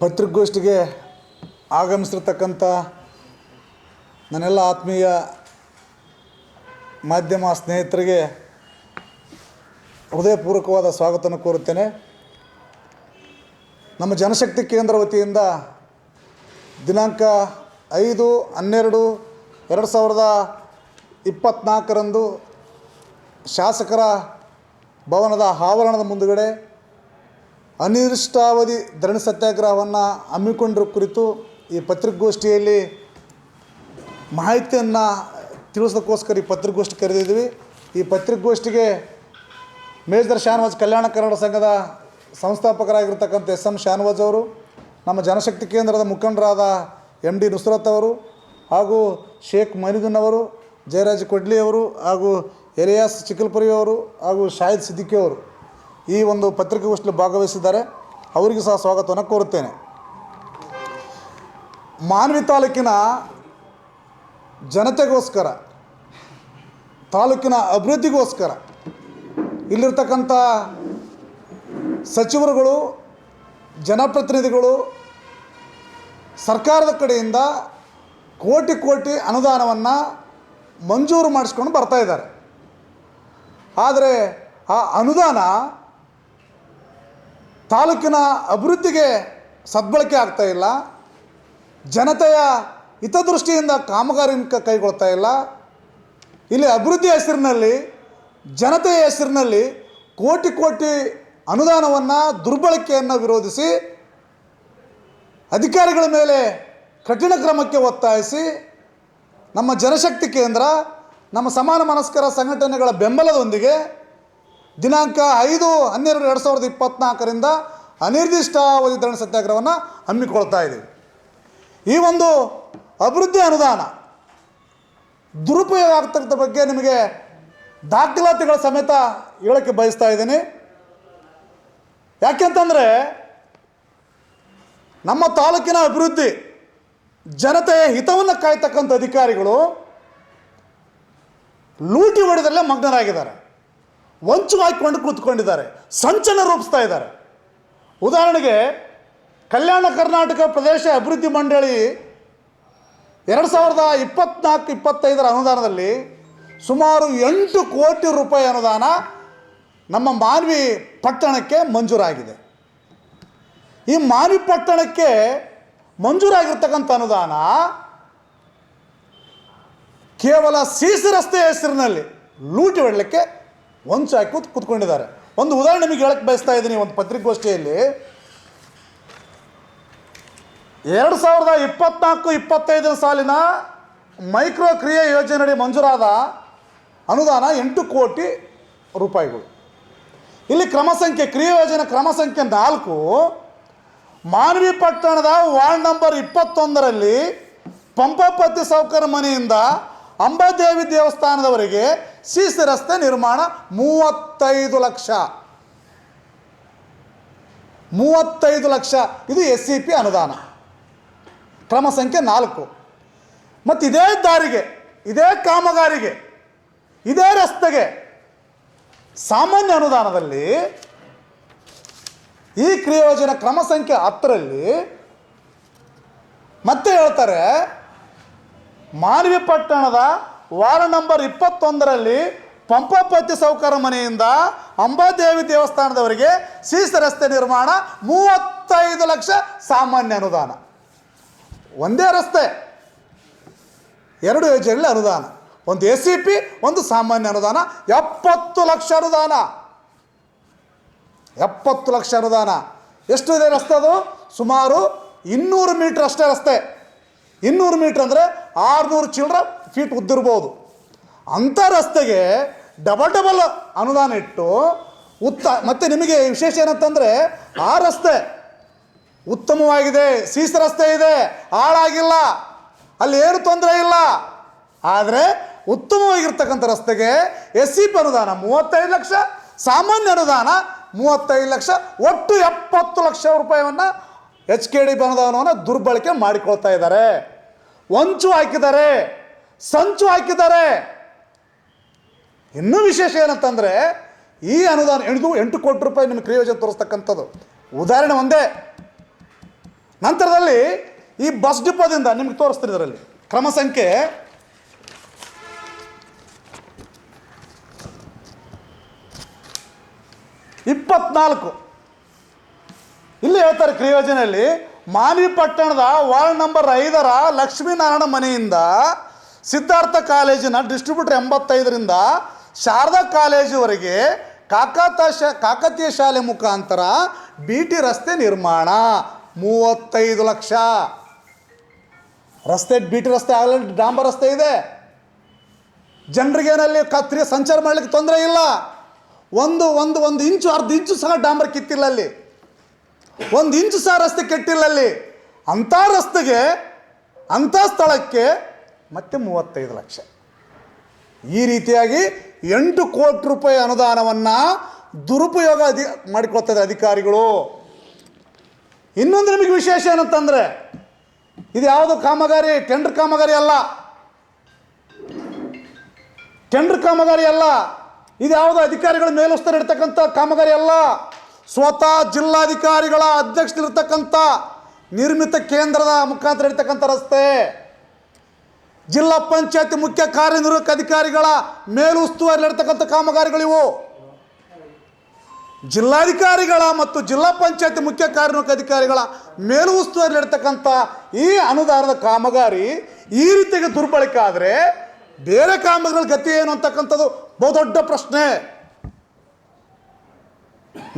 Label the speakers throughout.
Speaker 1: ಪತ್ರಿಕಾಗೋಷ್ಠಿಗೆ ಆಗಮಿಸಿರ್ತಕ್ಕಂಥ ನನ್ನೆಲ್ಲ ಆತ್ಮೀಯ ಮಾಧ್ಯಮ ಸ್ನೇಹಿತರಿಗೆ ಹೃದಯಪೂರ್ವಕವಾದ ಸ್ವಾಗತವನ್ನು ಕೋರುತ್ತೇನೆ. ನಮ್ಮ ಜನಶಕ್ತಿ ಕೇಂದ್ರ ವತಿಯಿಂದ ದಿನಾಂಕ ಐದು ಹನ್ನೆರಡು ಎರಡು ಸಾವಿರದ ಇಪ್ಪತ್ತ್ನಾಲ್ಕರಂದು ಶಾಸಕರ ಭವನದ ಆವರಣದ ಮುಂದುಗಡೆ ಅನಿರ್ದಿಷ್ಟಾವಧಿ ಧರಣಿ ಸತ್ಯಾಗ್ರಹವನ್ನು ಹಮ್ಮಿಕೊಂಡಿರೋ ಕುರಿತು ಈ ಪತ್ರಿಕಾಗೋಷ್ಠಿಯಲ್ಲಿ ಮಾಹಿತಿಯನ್ನು ತಿಳಿಸೋದಕ್ಕೋಸ್ಕರ ಈ ಪತ್ರಿಕಾಗೋಷ್ಠಿ ಕರೆದಿದ್ವಿ ಈ ಪತ್ರಿಕಾಗೋಷ್ಠಿಗೆ ಮೇಜರ್ ಶಾನವಾಜ್ ಕಲ್ಯಾಣ ಕನ್ನಡ ಸಂಘದ ಸಂಸ್ಥಾಪಕರಾಗಿರ್ತಕ್ಕಂಥ ಎಸ್ ಎಂ ಶಾನವಾಜ್ ಅವರು, ನಮ್ಮ ಜನಶಕ್ತಿ ಕೇಂದ್ರದ ಮುಖಂಡರಾದ ಎಂ ಡಿ ನುಸ್ರತ್ ಅವರು ಹಾಗೂ ಶೇಖ್ ಮೈನುದ್ದೀನ್ ಅವರು, ಜಯರಾಜ್ ಕೊಡ್ಲಿ ಅವರು ಹಾಗೂ ಎಲಿಯಾಸ್ ಚಿಕ್ಕಲ್ಪುರಿ ಅವರು ಹಾಗೂ ಶಾಹಿದ್ ಸಿದ್ದಿಕಿ ಅವರು. ಈ ಒಂದು ಪತ್ರಿಕಾಗೋಷ್ಠಿಯಲ್ಲಿ ಭಾಗವಹಿಸಿದ್ದಾರೆ. ಅವರಿಗೂ ಸಹ ಸ್ವಾಗತವನ್ನು ಕೋರುತ್ತೇನೆ. ಮಾನ್ವಿ ತಾಲೂಕಿನ ಜನತೆಗೋಸ್ಕರ, ತಾಲೂಕಿನ ಅಭಿವೃದ್ಧಿಗೋಸ್ಕರ ಇಲ್ಲಿರ್ತಕ್ಕಂಥ ಸಚಿವರುಗಳು, ಜನಪ್ರತಿನಿಧಿಗಳು, ಸರ್ಕಾರದ ಕಡೆಯಿಂದ ಕೋಟಿ ಕೋಟಿ ಅನುದಾನವನ್ನು ಮಂಜೂರು ಮಾಡಿಸ್ಕೊಂಡು ಬರ್ತಾ ಇದ್ದಾರೆ. ಆದರೆ ಆ ಅನುದಾನ ತಾಲೂಕಿನ ಅಭಿವೃದ್ಧಿಗೆ ಸದ್ಬಳಕೆ ಆಗ್ತಾ ಇಲ್ಲ. ಜನತೆಯ ಹಿತದೃಷ್ಟಿಯಿಂದ ಕಾಮಗಾರಿನ ಕೈಗೊಳ್ತಾ ಇಲ್ಲ. ಇಲ್ಲಿ ಅಭಿವೃದ್ಧಿ ಹೆಸರಿನಲ್ಲಿ, ಜನತೆಯ ಹೆಸರಿನಲ್ಲಿ ಕೋಟಿ ಕೋಟಿ ಅನುದಾನವನ್ನು ದುರ್ಬಳಕೆಯನ್ನು ವಿರೋಧಿಸಿ, ಅಧಿಕಾರಿಗಳ ಮೇಲೆ ಕಠಿಣ ಕ್ರಮಕ್ಕೆ ಒತ್ತಾಯಿಸಿ, ನಮ್ಮ ಜನಶಕ್ತಿ ಕೇಂದ್ರ, ನಮ್ಮ ಸಮಾನ ಮನಸ್ಕರ ಸಂಘಟನೆಗಳ ಬೆಂಬಲದೊಂದಿಗೆ ದಿನಾಂಕ ಐದು ಹನ್ನೆರಡು ಎರಡು ಸಾವಿರದ ಇಪ್ಪತ್ತ್ನಾಲ್ಕರಿಂದ ಅನಿರ್ದಿಷ್ಟಾವಧಿ ಧರಣಿ ಸತ್ಯಾಗ್ರಹವನ್ನು ಹಮ್ಮಿಕೊಳ್ತಾ ಇದ್ದೀವಿ ಈ ಒಂದು ಅಭಿವೃದ್ಧಿ ಅನುದಾನ ದುರುಪಯೋಗ ಆಗ್ತಕ್ಕಂಥ ಬಗ್ಗೆ ನಿಮಗೆ ದಾಖಲಾತಿಗಳ ಸಮೇತ ಹೇಳೋಕ್ಕೆ ಬಯಸ್ತಾ ಇದ್ದೀನಿ. ಯಾಕೆಂತಂದರೆ ನಮ್ಮ ತಾಲೂಕಿನ ಅಭಿವೃದ್ಧಿ ಜನತೆಯ ಹಿತವನ್ನು ಕಾಯ್ತಕ್ಕಂಥ ಅಧಿಕಾರಿಗಳು ಲೂಟಿ ಹೊಡೆದಲ್ಲೇ ಮಗ್ನರಾಗಿದ್ದಾರೆ. ವಂಚು ಹಾಕಿಕೊಂಡು ಕೂತ್ಕೊಂಡಿದ್ದಾರೆ ಸಂಚನ ರೂಪಿಸ್ತಾ ಇದ್ದಾರೆ. ಉದಾಹರಣೆಗೆ, ಕಲ್ಯಾಣ ಕರ್ನಾಟಕ ಪ್ರದೇಶ ಅಭಿವೃದ್ಧಿ ಮಂಡಳಿ ಎರಡು ಸಾವಿರದ ಇಪ್ಪತ್ನಾಲ್ಕು, ಇಪ್ಪತ್ತೈದರ ಅನುದಾನದಲ್ಲಿ ಸುಮಾರು ಎಂಟು ಕೋಟಿ ರೂಪಾಯಿ ಅನುದಾನ ನಮ್ಮ ಮಾನ್ವಿ ಪಟ್ಟಣಕ್ಕೆ ಮಂಜೂರಾಗಿದೆ. ಈ ಮಾನ್ವಿ ಪಟ್ಟಣಕ್ಕೆ ಮಂಜೂರಾಗಿರ್ತಕ್ಕಂಥ ಅನುದಾನ ಕೇವಲ ಸಿಸಿ ರಸ್ತೆಯ ಹೆಸರಿನಲ್ಲಿ ಲೂಟಿ ಹೊಡಲಿಕ್ಕೆ ವಂಚು ಸಾಕು ಕೂತ್ ಕೂತ್ಕೊಂಡಿದ್ದಾರೆ. ಒಂದು ಉದಾಹರಣೆ ನಿಮಗೆ ಹೇಳಕ್ಕೆ ಬಯಸ್ತಾ ಇದ್ದೀನಿ, ಒಂದು ಪತ್ರಿಕಾಗೋಷ್ಠಿಯಲ್ಲಿ ಎರಡು ಸಾವಿರದ ಇಪ್ಪತ್ನಾಲ್ಕು, ಇಪ್ಪತ್ತೈದರ ಸಾಲಿನ ಮೈಕ್ರೋ ಕ್ರಿಯೆ ಯೋಜನೆಯಡಿ ಮಂಜೂರಾದ ಅನುದಾನ ಎಂಟು ಕೋಟಿ ರೂಪಾಯಿಗಳು. ಇಲ್ಲಿ ಕ್ರಮ ಸಂಖ್ಯೆ, ಕ್ರಿಯೆ ಯೋಜನೆ ಕ್ರಮ ಸಂಖ್ಯೆ ನಾಲ್ಕು, ಮಾನವಿ ಪಟ್ಟಣದ ವಾರ್ಡ್ ನಂಬರ್ ಇಪ್ಪತ್ತೊಂದರಲ್ಲಿ ಪಂಪಾಪತಿ ಸೌಕರ್ಯ ಮನೆಯಿಂದ ಅಂಬಾದೇವಿ ದೇವಸ್ಥಾನದವರೆಗೆ ಸಿಸಿ ರಸ್ತೆ ನಿರ್ಮಾಣ ಮೂವತ್ತೈದು ಲಕ್ಷ. ಮೂವತ್ತೈದು ಲಕ್ಷ. ಇದು ಎಸ್ ಸಿ ಪಿ ಅನುದಾನ. ಕ್ರಮ ಸಂಖ್ಯೆ ನಾಲ್ಕು. ಮತ್ತು ಇದೇ ದಾರಿಗೆ, ಇದೇ ಕಾಮಗಾರಿಗೆ, ಇದೇ ರಸ್ತೆಗೆ ಸಾಮಾನ್ಯ ಅನುದಾನದಲ್ಲಿ ಈ ಕ್ರಿಯೋಜನ ಕ್ರಮ ಸಂಖ್ಯೆ ಹತ್ತರಲ್ಲಿ ಮತ್ತೆ ಹೇಳ್ತಾರೆ ಮಾನವಿ ಪಟ್ಟಣದ ವಾರ್ಡ್ ನಂಬರ್ ಇಪ್ಪತ್ತೊಂದರಲ್ಲಿ ಪಂಪಾಪತಿ ಸೌಕರ ಮನೆಯಿಂದ ಅಂಬಾದೇವಿ ದೇವಸ್ಥಾನದವರಿಗೆ ಸೀಸ ರಸ್ತೆ ನಿರ್ಮಾಣ ಮೂವತ್ತೈದು ಲಕ್ಷ ಸಾಮಾನ್ಯ ಅನುದಾನ. ಒಂದೇ ರಸ್ತೆ. ಎರಡು ಯೋಜನೆಯಲ್ಲಿ ಅನುದಾನ. ಒಂದು ಎ ಸಿ ಪಿ ಒಂದು ಸಾಮಾನ್ಯ ಅನುದಾನ. ಎಪ್ಪತ್ತು ಲಕ್ಷ ಅನುದಾನ. ಎಪ್ಪತ್ತು ಲಕ್ಷ ಅನುದಾನ. ಎಷ್ಟು ಇದೆ ರಸ್ತೆ ಅದು? ಸುಮಾರು ಇನ್ನೂರು ಮೀಟ್ರ್ ಅಷ್ಟೇ ರಸ್ತೆ. ಇನ್ನೂರು ಮೀಟ್ರ್ ಅಂದರೆ ಆರುನೂರು ಚಿಲ್ಲರ ಫೀಟ್ ಉದ್ದಿರ್ಬೋದು. ಅಂಥ ರಸ್ತೆಗೆ ಡಬಲ್ ಡಬಲ್ ಅನುದಾನ ಇಟ್ಟು ಉತ್ತ, ಮತ್ತು ನಿಮಗೆ ವಿಶೇಷ ಏನಂತಂದರೆ ಆ ರಸ್ತೆ ಉತ್ತಮವಾಗಿದೆ, ಸೀಸ ರಸ್ತೆ ಇದೆ, ಹಾಳಾಗಿಲ್ಲ, ಅಲ್ಲಿ ಏನು ತೊಂದರೆ ಇಲ್ಲ. ಆದರೆ ಉತ್ತಮವಾಗಿರ್ತಕ್ಕಂಥ ರಸ್ತೆಗೆ ಎಸ್ ಸಿ ಪಿ ಅನುದಾನ ಮೂವತ್ತೈದು ಲಕ್ಷ, ಸಾಮಾನ್ಯ ಅನುದಾನ ಮೂವತ್ತೈದು ಲಕ್ಷ, ಒಟ್ಟು ಎಪ್ಪತ್ತು ಲಕ್ಷ ರೂಪಾಯಿಯನ್ನು ಎಚ್ ಕೆ ಡಿ ಅನುದಾನವನ್ನು ದುರ್ಬಳಕೆ ಮಾಡಿಕೊಳ್ತಾ ಇದ್ದಾರೆ. ವಂಚು ಹಾಕಿದ್ದಾರೆ, ಸಂಚು ಹಾಕಿದ್ದಾರೆ. ಇನ್ನೂ ವಿಶೇಷ ಏನಂತಂದರೆ, ಈ ಅನುದಾನ ಎಣಿದು ಎಂಟು ಕೋಟಿ ರೂಪಾಯಿ ನಿಮ್ಮ ಕ್ರಿಯೋಜನೆ ತೋರಿಸ್ತಕ್ಕಂಥದ್ದು. ಉದಾಹರಣೆ ಒಂದೇ. ನಂತರದಲ್ಲಿ ಈ ಬಸ್ ಡಿಪೋದಿಂದ ನಿಮ್ಗೆ ತೋರಿಸ್ತೀನಿ ಇದರಲ್ಲಿ. ಕ್ರಮ ಸಂಖ್ಯೆ. ಇಪ್ಪತ್ನಾಲ್ಕು. ಇಲ್ಲಿ ಹೇಳ್ತಾರೆ ಕ್ರಿಯೋಜನೆಯಲ್ಲಿ ಮಾನ್ವಿ ಪಟ್ಟಣದ ವಾರ್ಡ್ ನಂಬರ್ ಐದರ ಲಕ್ಷ್ಮೀನಾರಾಯಣ ಮನೆಯಿಂದ ಸಿದ್ಧಾರ್ಥ ಕಾಲೇಜಿನ ಡಿಸ್ಟ್ರಿಬ್ಯೂಟರ್ ಎಂಬತ್ತೈದರಿಂದ ಶಾರದಾ ಕಾಲೇಜುವರೆಗೆ ಕಾಕತ ಶಾ, ಕಾಕತೀಯ ಶಾಲೆ ಮುಖಾಂತರ ಬಿ ಟಿ ರಸ್ತೆ ನಿರ್ಮಾಣ. ಮೂವತ್ತೈದು ಲಕ್ಷ. ರಸ್ತೆ ಬಿ ಟಿ ರಸ್ತೆ ಆಗಲಿ ಡಾಂಬರ್ ರಸ್ತೆ ಇದೆ. ಜನರಿಗೇನಲ್ಲಿ ಕತ್ರಿ ಸಂಚಾರ ಮಾಡಲಿಕ್ಕೆ ತೊಂದರೆ ಇಲ್ಲ. ಒಂದು ಒಂದು ಒಂದು ಇಂಚು, ಅರ್ಧ ಇಂಚು ಸಹ ಡಾಂಬರ್ ಕಿತ್ತಿಲ್ಲ ಅಲ್ಲಿ. ಒಂದು ಇಂಚು ಸಹ ರಸ್ತೆ ಕೆಟ್ಟಿಲ್ಲ ಅಲ್ಲಿ ಅಂಥ ರಸ್ತೆಗೆ ಅಂಥ ಸ್ಥಳಕ್ಕೆ ಮತ್ತೆ ಮೂವತ್ತೈದು ಲಕ್ಷ. ಈ ರೀತಿಯಾಗಿ ಎಂಟು ಕೋಟಿ ರೂಪಾಯಿ ಅನುದಾನವನ್ನು ದುರುಪಯೋಗ ಅಧಿ, ಮಾಡಿಕೊಳ್ತದೆ ಅಧಿಕಾರಿಗಳು. ಇನ್ನೊಂದು ನಿಮಗೆ ವಿಶೇಷ ಏನಂತಂದರೆ, ಇದು ಯಾವುದು ಕಾಮಗಾರಿ? ಟೆಂಡರ್ ಕಾಮಗಾರಿ ಅಲ್ಲ. ಟೆಂಡರ್ ಕಾಮಗಾರಿ ಅಲ್ಲ. ಇದು ಯಾವುದೋ ಅಧಿಕಾರಿಗಳ ಮೇಲುಸ್ತರು ಇರ್ತಕ್ಕಂಥ ಕಾಮಗಾರಿ ಅಲ್ಲ. ಸ್ವತಃ ಜಿಲ್ಲಾಧಿಕಾರಿಗಳ ಅಧ್ಯಕ್ಷರಿರ್ತಕ್ಕಂಥ ನಿರ್ಮಿತ ಕೇಂದ್ರದ ಮುಖಾಂತರ ಇರ್ತಕ್ಕಂಥ ರಸ್ತೆ. ಜಿಲ್ಲಾ ಪಂಚಾಯತ್ ಮುಖ್ಯ ಕಾರ್ಯನಿರ್ವಾಹಕ ಅಧಿಕಾರಿಗಳ ಮೇಲುಸ್ತುವಾರಿ ಇರ್ತಕ್ಕಂಥ ಕಾಮಗಾರಿಗಳಿವು ಜಿಲ್ಲಾಧಿಕಾರಿಗಳ ಮತ್ತು ಜಿಲ್ಲಾ ಪಂಚಾಯತ್ ಮುಖ್ಯ ಕಾರ್ಯನಿರ್ವಾಹಕ ಅಧಿಕಾರಿಗಳ ಮೇಲು ಉಸ್ತುವಾರಿ ಇರ್ತಕ್ಕಂಥ ಈ ಅನುದಾನದ ಕಾಮಗಾರಿ ಈ ರೀತಿಯಾಗಿ ದುರ್ಬಳಕೆ ಆದರೆ ಬೇರೆ ಕಾಮಗಾರಿಗಳ ಗತಿ ಏನು ಅಂತಕ್ಕಂಥದ್ದು ಬಹುದೊಡ್ಡ ಪ್ರಶ್ನೆ.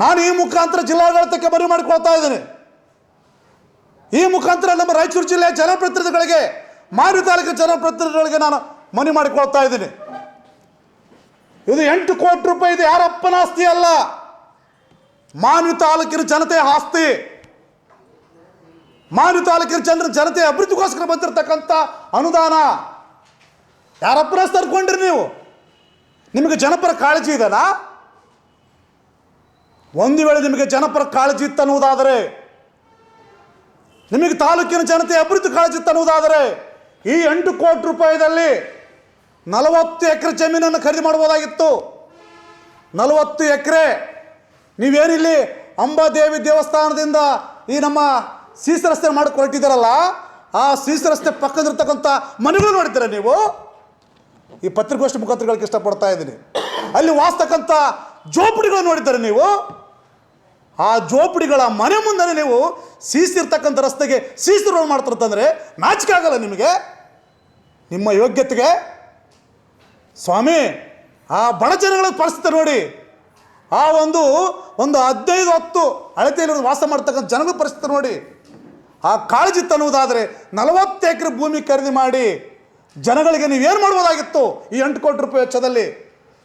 Speaker 1: ನಾನು ಈ ಮುಖಾಂತರ ಜಿಲ್ಲಾಡಳಿತಕ್ಕೆ ಮನವಿ ಮಾಡಿಕೊಳ್ತಾ ಇದ್ದೇನೆ. ಈ ಮುಖಾಂತರ ನಮ್ಮ ರಾಯಚೂರು ಜಿಲ್ಲೆಯ ಜನಪ್ರತಿನಿಧಿಗಳಿಗೆ, ಮಾರಿ ತಾಲೂಕಿನ ಜನಪ್ರತಿನಿಧಿಗಳಿಗೆ ನಾನು ಮನವಿ ಮಾಡಿಕೊಳ್ತಾ ಇದ್ದೀನಿ. ಇದು ಎಂಟು ಕೋಟಿ ರೂಪಾಯಿ ಇದು ಯಾರಪ್ಪನ ಆಸ್ತಿ ಅಲ್ಲ. ಮಾನ್ವಿ ತಾಲೂಕಿನ ಜನತೆಯ ಆಸ್ತಿ. ಮಾನ್ವಿ ತಾಲೂಕಿನ ಜನರ ಜನತೆಯ ಅಭಿವೃದ್ಧಿಗೋಸ್ಕರ ಬಂದಿರತಕ್ಕಂಥ ಅನುದಾನ. ಯಾರಪ್ಪನ ಆಸ್ತಿ ನೀವು? ನಿಮಗೆ ಜನಪರ ಕಾಳಜಿ ಇದೆನಾ? ಒಂದು ವೇಳೆ ನಿಮಗೆ ಜನಪರ ಕಾಳಜಿ ಇತ್ತನ್ನುವುದಾದರೆ, ನಿಮಗೆ ತಾಲೂಕಿನ ಜನತೆ ಅಭಿವೃದ್ಧಿ ಕಾಳಜಿ ಇತ್ತನ್ನುವುದಾದರೆ, ಈ ಎಂಟು ಕೋಟಿ ರೂಪಾಯಿದಲ್ಲಿ ನಲವತ್ತು ಎಕರೆ ಜಮೀನನ್ನು ಖರೀದಿ ಮಾಡಬಹುದಾಗಿತ್ತು. ನಲವತ್ತು ಎಕರೆ, ನೀವೇನಿಲ್ಲಿ ಅಂಬಾದೇವಿ ದೇವಸ್ಥಾನದಿಂದ ಈ ನಮ್ಮ ಸೀಸ ರಸ್ತೆ ಮಾಡಿ ಹೊರಟಿದ್ದೀರಲ್ಲ ಆ ಸೀಸ ರಸ್ತೆ ಪಕ್ಕದಿರ್ತಕ್ಕಂಥ ಮನೆಗಳು ನೋಡಿದ್ದೀರ ನೀವು? ಈ ಪತ್ರಿಕೋಷ್ಠಿ ಮುಖಾಂತರಗಳಿಗೆ ಇಷ್ಟಪಡ್ತಾ ಇದ್ದೀನಿ. ಅಲ್ಲಿ ವಾಸ್ತಕ್ಕಂಥ ಜೋಪಡಿಗಳು ನೋಡಿದ್ದಾರೆ ನೀವು? ಆ ಜೋಪಡಿಗಳ ಮನೆ ಮುಂದೆ ನೀವು ಸೀಸಿರ್ತಕ್ಕಂಥ ರಸ್ತೆಗೆ ಸೀಸಿ ರೋಡ್ ಮಾಡ್ತಾರಂತಂದರೆ ನಾಚಿಕೆ ಆಗಲ್ಲ ನಿಮಗೆ. ನಿಮ್ಮ ಯೋಗ್ಯತೆಗೆ. ಸ್ವಾಮಿ, ಆ ಬಡಜನಗಳ ಪರಿಸ್ಥಿತಿ ನೋಡಿ. ಆ ಒಂದು ಒಂದು ಹದಿನೈದು, ಹತ್ತು ಅಳತೆಯಲ್ಲಿ ವಾಸ ಮಾಡ್ತಕ್ಕಂಥ ಜನಗಳ ಪರಿಸ್ಥಿತಿ ನೋಡಿ. ಆ ಕಾಳಜಿ ತನ್ನುವುದಾದರೆ ನಲವತ್ತು ಎಕರೆ ಭೂಮಿ ಖರೀದಿ ಮಾಡಿ ಜನಗಳಿಗೆ ನೀವೇನು ಮಾಡ್ಬೋದಾಗಿತ್ತು? ಈ ಎಂಟು ಕೋಟಿ ರೂಪಾಯಿ ವೆಚ್ಚದಲ್ಲಿ.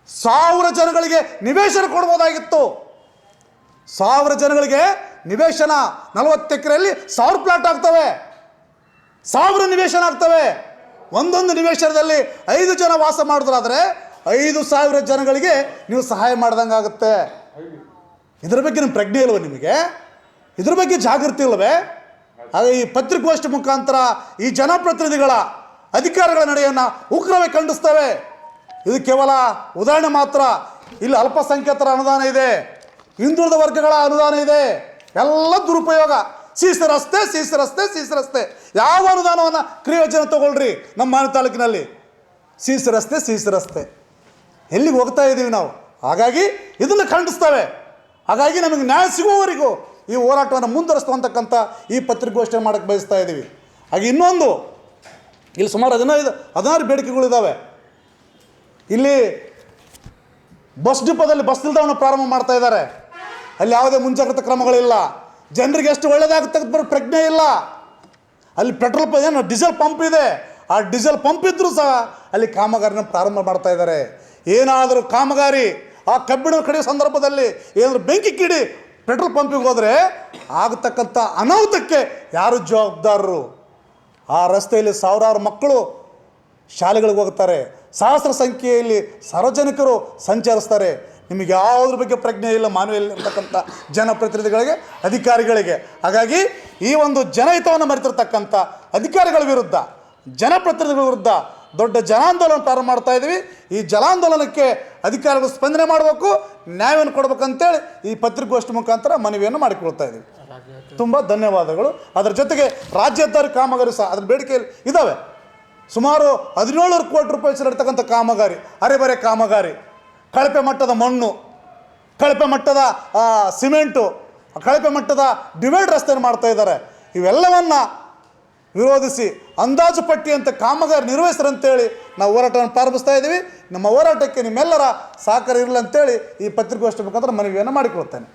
Speaker 1: ಸಾವಿರ ಜನಗಳಿಗೆ ನಿವೇಶನ ಕೊಡ್ಬೋದಾಗಿತ್ತು. ಸಾವಿರ ಜನಗಳಿಗೆ ನಿವೇಶನ ನಲವತ್ತು ಎಕರೆಯಲ್ಲಿ ಸಾವಿರ ಪ್ಲಾಟ್ ಆಗ್ತವೆ. ಸಾವಿರ ನಿವೇಶನ ಆಗ್ತವೆ. ಒಂದೊಂದು ನಿವೇಶನದಲ್ಲಿ ಐದು ಜನ ವಾಸ ಮಾಡಿದ್ರಾದರೆ ಐದು ಸಾವಿರ ಜನಗಳಿಗೆ ನೀವು ಸಹಾಯ ಮಾಡ್ದಂಗೆ ಆಗುತ್ತೆ. ಇದ್ರ ಬಗ್ಗೆ ನಿಮ್ಮ ಪ್ರಜ್ಞೆ ಇಲ್ವ ನಿಮಗೆ? ಇದ್ರ ಬಗ್ಗೆ ಜಾಗೃತಿ ಇಲ್ಲವೇ ಹಾಗೆ ಈ ಪತ್ರಿಕೋಷ್ಠಿ ಮುಖಾಂತರ ಈ ಜನಪ್ರತಿನಿಧಿಗಳ ಅಧಿಕಾರಗಳ ನಡೆಯನ್ನು ಉಗ್ರವೇ ಖಂಡಿಸ್ತವೆ. ಇದು ಕೇವಲ ಉದಾಹರಣೆ ಮಾತ್ರ. ಇಲ್ಲಿ ಅಲ್ಪಸಂಖ್ಯಾತರ ಅನುದಾನ ಇದೆ. ಹಿಂದುಳಿದ ವರ್ಗಗಳ ಅನುದಾನ ಇದೆ. ಎಲ್ಲ ದುರುಪಯೋಗ. ಸೀಸ ರಸ್ತೆ ಸೀಸ ರಸ್ತೆ ಸೀಸ ರಸ್ತೆ. ಯಾವ ಅನುದಾನವನ್ನು ಕ್ರಿಯೋಜನೆ ತಗೊಳ್ರಿ ನಮ್ಮ ಮಾನ ತಾಲೂಕಿನಲ್ಲಿ? ಸೀಸ ರಸ್ತೆ ಸೀಸ ರಸ್ತೆ. ಎಲ್ಲಿಗೆ ಹೋಗ್ತಾ ಇದ್ದೀವಿ ನಾವು? ಹಾಗಾಗಿ ಇದನ್ನು ಖಂಡಿಸ್ತವೆ. ಹಾಗಾಗಿ ನಮಗೆ ನ್ಯಾಯ ಸಿಗುವವರೆಗೂ ಈ ಹೋರಾಟವನ್ನು ಮುಂದುವರಿಸ್ತಕ್ಕಂಥ ಈ ಪತ್ರಿಕೋಷ್ಠಿ ಮಾಡೋಕ್ಕೆ ಬಯಸ್ತಾ ಇದ್ದೀವಿ ಹಾಗೆ ಇನ್ನೊಂದು, ಇಲ್ಲಿ ಸುಮಾರು ಹದಿನೈದು, ಹದಿನಾರು ಬೇಡಿಕೆಗಳಿದ್ದಾವೆ ಇಲ್ಲಿ ಬಸ್ ಡಿಪೋದಲ್ಲಿ ಬಸ್ ನಿಲ್ದಾಣ ಪ್ರಾರಂಭ ಮಾಡ್ತಾ ಇದ್ದಾರೆ. ಅಲ್ಲಿ ಯಾವುದೇ ಮುಂಜಾಗ್ರತಾ ಕ್ರಮಗಳಿಲ್ಲ. ಜನರಿಗೆ ಎಷ್ಟು ಒಳ್ಳೇದಾಗುತ್ತೆ ಬರೋ ಪ್ರಜ್ಞೆ ಇಲ್ಲ. ಅಲ್ಲಿ ಪೆಟ್ರೋಲ್ ಏನು ಡೀಸೆಲ್ ಪಂಪ್ ಇದೆ. ಆ ಡೀಸೆಲ್ ಪಂಪ್ ಇದ್ದರೂ ಸಹ ಅಲ್ಲಿ ಕಾಮಗಾರಿನ ಪ್ರಾರಂಭ ಮಾಡ್ತಾ ಇದ್ದಾರೆ. ಏನಾದರೂ ಕಾಮಗಾರಿ, ಆ ಕಬ್ಬಿಣ ಕಡಿಯೋ ಸಂದರ್ಭದಲ್ಲಿ ಏನಾದರೂ ಬೆಂಕಿ ಕಿಡಿ ಪೆಟ್ರೋಲ್ ಪಂಪಿಗೆ ಹೋದರೆ ಆಗತಕ್ಕಂಥ ಅನಾಹುತಕ್ಕೆ ಯಾರು ಜವಾಬ್ದಾರರು? ಆ ರಸ್ತೆಯಲ್ಲಿ ಸಾವಿರಾರು ಮಕ್ಕಳು ಶಾಲೆಗಳಿಗೆ ಹೋಗ್ತಾರೆ. ಸಹಸ್ರ ಸಂಖ್ಯೆಯಲ್ಲಿ ಸಾರ್ವಜನಿಕರು ಸಂಚರಿಸ್ತಾರೆ. ನಿಮಗೆ ಯಾವುದ್ರ ಬಗ್ಗೆ ಪ್ರಜ್ಞೆ ಇಲ್ಲ ಮಾನವೀಯ ಇರ್ತಕ್ಕಂಥ ಜನಪ್ರತಿನಿಧಿಗಳಿಗೆ, ಅಧಿಕಾರಿಗಳಿಗೆ. ಹಾಗಾಗಿ ಈ ಒಂದು ಜನಹಿತವನ್ನು ಮರೆತಿರ್ತಕ್ಕಂಥ ಅಧಿಕಾರಿಗಳ ವಿರುದ್ಧ, ಜನಪ್ರತಿನಿಧಿಗಳ ವಿರುದ್ಧ ದೊಡ್ಡ ಜನಾಂದೋಲನ ಪ್ರಾರಂಭ ಮಾಡ್ತಾ ಇದ್ದೀವಿ ಈ ಜಲಾಂದೋಲನಕ್ಕೆ ಅಧಿಕಾರಿಗಳು ಸ್ಪಂದನೆ ಮಾಡಬೇಕು, ನ್ಯಾಯವನ್ನು ಕೊಡ್ಬೇಕಂತೇಳಿ ಈ ಪತ್ರಿಕಾಗೋಷ್ಠಿ ಮುಖಾಂತರ ಮನವಿಯನ್ನು ಮಾಡಿಕೊಳ್ತಾ ಇದ್ದೀವಿ ತುಂಬ ಧನ್ಯವಾದಗಳು. ಅದರ ಜೊತೆಗೆ ರಾಜ್ಯ ಹೆದ್ದಾರಿ ಕಾಮಗಾರಿ ಸಹ, ಅದರ ಬೇಡಿಕೆಯಲ್ಲಿ ಇದ್ದಾವೆ ಸುಮಾರು ಹದಿನೇಳು ಕೋಟಿ ರೂಪಾಯಿ ನಡೀತಕ್ಕಂಥ ಕಾಮಗಾರಿ, ಅರೆಬರೆ ಕಾಮಗಾರಿ. ಕಳಪೆ ಮಟ್ಟದ ಮಣ್ಣು, ಕಳಪೆ ಮಟ್ಟದ ಸಿಮೆಂಟು, ಕಳಪೆ ಮಟ್ಟದ ಡಿವೈಡ್ ರಸ್ತೆಯನ್ನು ಮಾಡ್ತಾ ಇದ್ದಾರೆ. ಇವೆಲ್ಲವನ್ನು ವಿರೋಧಿಸಿ ಅಂದಾಜು ಪಟ್ಟಿಯಂತೆ ಕಾಮಗಾರಿ ನಿರ್ವಹಿಸ್ರಂತೇಳಿ ನಾವು ಹೋರಾಟವನ್ನು ಪ್ರಾರಂಭಿಸ್ತಾ ಇದ್ದೀವಿ. ನಮ್ಮ ಹೋರಾಟಕ್ಕೆ ನಿಮ್ಮೆಲ್ಲರ ಸಹಕಾರ ಇರಲಿ ಅಂತೇಳಿ ಈ ಪತ್ರಿಕಾಗೋಷ್ಠಿ ಮುಖಾಂತರ ಮನವಿಯನ್ನು ಮಾಡಿಕೊಳ್ತೇನೆ.